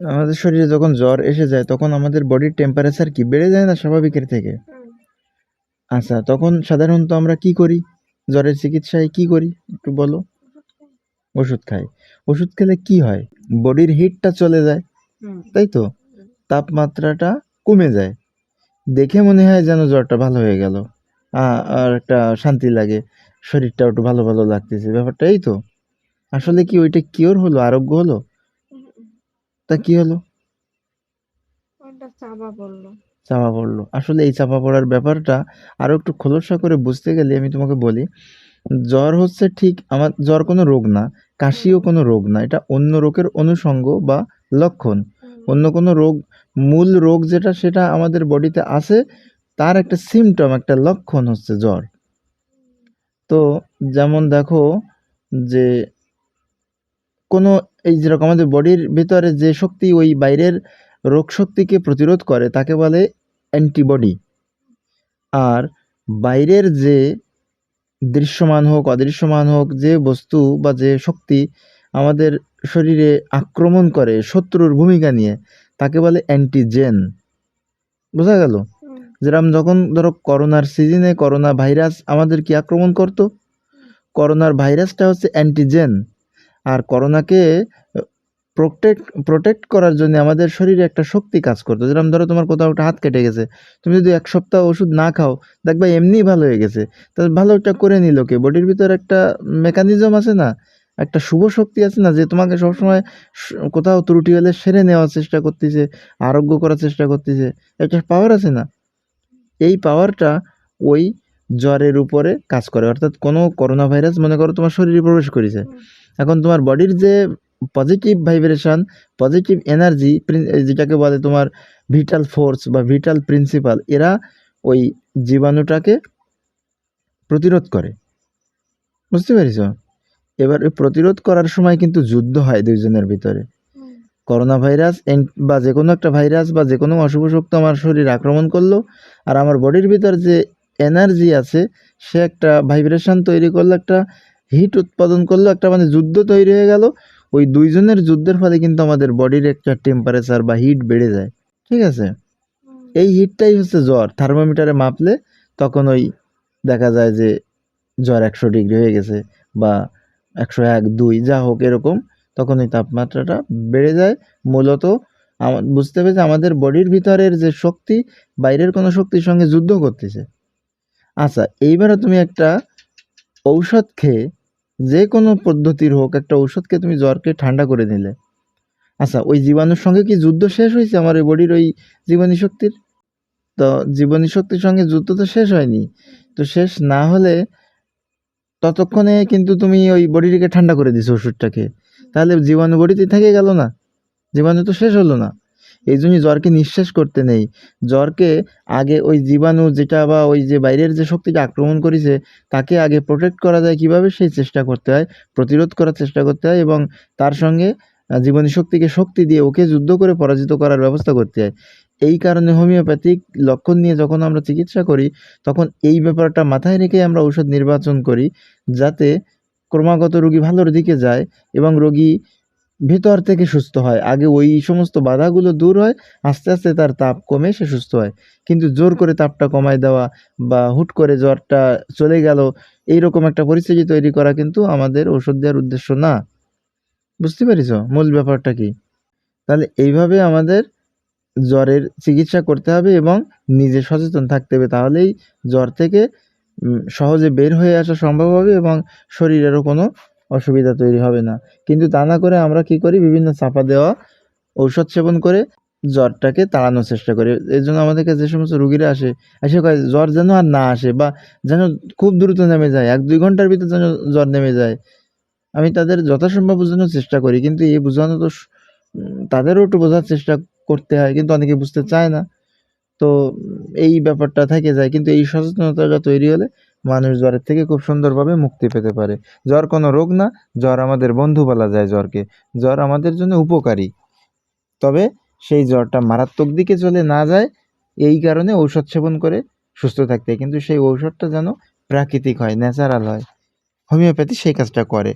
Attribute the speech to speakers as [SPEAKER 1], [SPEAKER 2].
[SPEAKER 1] আমাদের শরীরে যখন জ্বর এসে যায় তখন আমাদের বডির টেম্পারেচার কি বেড়ে যায় না স্বাভাবিকের থেকে? আচ্ছা তখন সাধারণত আমরা কি করি? জ্বরের চিকিৎসায় কি করি? একটু বলো। ওষুধ খাই। ওষুধ খেলে কি হয়? বডির হিটটা চলে যায়। তাই তো? তাপমাত্রাটা কমে যায়। দেখে মনে হয় যেন জ্বরটা ভালো হয়ে গেল। আর একটা শান্তি লাগে। শরীরটা একটু ভালো ভালো লাগতেছে। ব্যাপারটা এই তো। আসলে কি ওইটা কিওর হলো? আরোগ্য হলো? তা কি হলো?
[SPEAKER 2] ওটা চাপা পড়ল।
[SPEAKER 1] চাপা পড়ল। আসলে এই চাপা পড়ার ব্যাপারটা আরও একটু খোলসা করে বুঝতে গেলে আমি তোমাকে বলি জ্বর হচ্ছে ঠিক আমার জ্বর কোনো রোগ না কাশিও কোনো রোগ না এটা অন্য রোগের অনুষঙ্গ বা লক্ষণ। অন্য কোনো রোগ মূল রোগ যেটা সেটা আমাদের বডিতে আছে তার একটা সিমটম একটা লক্ষণ হচ্ছে জ্বর। তো যেমন দেখো যে কোনো এই যেরকম আমাদের বডির ভিতরে যে শক্তি ওই বাইরের রোগ শক্তিকে প্রতিরোধ করে তাকে বলে অ্যান্টিবডি আর বাইরের যে দৃশ্যমান হোক অদৃশ্যমান হোক যে বস্তু বা যে শক্তি আমাদের শরীরে আক্রমণ করে শত্রুর ভূমিকা নিয়ে তাকে বলে অ্যান্টিজেন বোঝা গেল? যেরকম যখন ধরো করোনার সিজনে করোনা ভাইরাস আমাদের কি আক্রমণ করতো? করোনার ভাইরাসটা হচ্ছে অ্যান্টিজেন আর করোনাকে প্রোটেক্ট প্রোটেক্ট করার জন্য আমাদের শরীরে একটা শক্তি কাজ করতো। যেরকম ধরো তোমার কোথাও একটা হাত কেটে গেছে, তুমি যদি এক সপ্তাহ ওষুধ না খাও, দেখবা এমনিই ভালো হয়ে গেছে। তাহলে ভালো একটা করে নিল কে? বডির ভিতর একটা মেকানিজম আছে না? একটা শুভ শক্তি আছে না যে তোমাকে সবসময় কোথাও ত্রুটি হলে সেরে নেওয়ার চেষ্টা করতেছে, আরোগ্য করার চেষ্টা করতেছে। একটা পাওয়ার আছে না? এই পাওয়ারটা ওই জ্বরের উপরে কাজ করে। অর্থাৎ কোনো করোনা ভাইরাস মনে করো তোমার শরীরে প্রবেশ করেছে। এখন তোমার বডির যে পজিটিভ ভাইব্রেশন পজিটিভ এনার্জি যেটাকে বলে তোমার ভিটাল ফোর্স বা ভিটাল প্রিন্সিপাল এরা ওই জীবাণুটাকে প্রতিরোধ করে। বুঝতে পেরেছ? এবার ওই প্রতিরোধ করার সময় কিন্তু যুদ্ধ হয় দুইজনের ভিতরে। করোনা ভাইরাস বা যে কোনো একটা ভাইরাস বা যে কোনো অশুভ শক্তি আমার শরীর আক্রমণ করল, আর আমার বডির ভিতর যে এনার্জি আছে, সে একটা ভাইব্রেশন তৈরি করল, একটা হিট উৎপাদন করল, একটা মানে যুদ্ধ তৈরি হয়ে গেল। ওই দুইজনের যুদ্ধের ফলে কিন্তু আমাদের বডির একটা টেম্পারেচার বা হিট বেড়ে যায়। ঠিক আছে? এই হিটটাই হচ্ছে জ্বর। থার্মোমিটারে মাপলে তখন ওই দেখা যায় যে জ্বর একশো ডিগ্রি হয়ে গেছে বা একশো এক, দুই, যা হোক এরকম, তখন ওই তাপমাত্রাটা বেড়ে যায়। মূলত বুঝতে হবে যে আমাদের বডির ভিতরের যে শক্তি, বাইরের কোনো শক্তির সঙ্গে যুদ্ধ করতেছে। আচ্ছা এইবারে তুমি একটা ঔষধ খেয়ে যে কোনো পদ্ধতির হোক, একটা ঔষধ খেয়ে তুমি জ্বরকে ঠান্ডা করে নিলে আচ্ছা ওই জীবাণুর সঙ্গে কি যুদ্ধ শেষ হয়েছে? আমার ওই বডির ওই জীবনী শক্তির? তো জীবনী শক্তির সঙ্গে যুদ্ধ তো শেষ হয়নি। তো শেষ না হলে ততক্ষণে কিন্তু তুমি ওই বডিটিকে ঠান্ডা করে দিছো ওষুধটাকে তাহলে জীবাণু বডিতে থেকে গেল না। জীবাণু তো শেষ হলো না। এই জন্যই জ্বরকে নিঃশ্বাস করতে নেই। জ্বরকে আগে ওই জীবাণু যেটা বা ওই যে বাইরের যে শক্তিটা আক্রমণ করেছে, তাকে আগে প্রোটেক্ট করা যায় কীভাবে? সেই চেষ্টা করতে হয়, প্রতিরোধ করার চেষ্টা করতে হয় এবং তার সঙ্গে জীবনী শক্তিকে শক্তি দিয়ে ওকে যুদ্ধ করে পরাজিত করার ব্যবস্থা করতে হয়। এই কারণে হোমিওপ্যাথিক লক্ষণ নিয়ে যখন আমরা চিকিৎসা করি, তখন এই ব্যাপারটা মাথায় রেখে আমরা ঔষধ নির্বাচন করি, যাতে ক্রমাগত রোগী ভালোর দিকে যায় এবং রোগী ভেতর থেকে সুস্থ হয়। আগে ওই সমস্ত বাধাগুলো দূর হয়, আস্তে আস্তে তার তাপ কমে সে সুস্থ হয়। কিন্তু জোর করে তাপটা কমায় দেওয়া বা হুট করে জ্বরটা চলে গেল, এইরকম একটা পরিস্থিতি তৈরি করা কিন্তু আমাদের ওষুধ দেওয়ার উদ্দেশ্য না। বুঝতে পেরেছ? মূল ব্যাপারটা কি? তাহলে এইভাবে আমাদের জ্বরের চিকিৎসা করতে হবে এবং নিজে সচেতন থাকতে হবে। তাহলেই জ্বর থেকে সহজে বের হয়ে আসা সম্ভব হবে এবং শরীরেরও কোনো অসুবিধা তৈরি হবে না। কিন্তু তা না করে আমরা কি করি? বিভিন্ন চাপা দেওয়া ঔষধ সেবন করে জ্বরটাকে তাড়ানোর চেষ্টা করি। এই জন্য আমাদের কাছে যে সমস্ত রুগীরা আসে, এসে কয়, জ্বর যেন আর না আসে বা যেন খুব দ্রুত নেমে যায়, এক দুই ঘণ্টার ভিতর যেন জ্বর নেমে যায়। আমি তাদের যথাসম্ভব বোঝানোর চেষ্টা করি। কিন্তু এই বোঝানো তো তাদেরও একটু বোঝার চেষ্টা করতে হয়। কিন্তু অনেকে বুঝতে চায় না। তো এই ব্যাপারটা থেকে যায়। কিন্তু এই সচেতনতাটা তৈরি হলে মানুষ জ্বরের থেকে খুব সুন্দরভাবে মুক্তি পেতে পারে। জ্বর কোনো রোগ না, জ্বর আমাদের বন্ধু বলা যায় জ্বরকে। জ্বর আমাদের জন্য উপকারী। তবে সেই জ্বরটা মারাত্মক দিকে চলে না যায়, এই কারণে ঔষধ সেবন করে সুস্থ থাকতে। কিন্তু সেই ঔষধটা যেন প্রাকৃতিক হয়, ন্যাচারাল হয়। হোমিওপ্যাথি সেই কাজটা করে।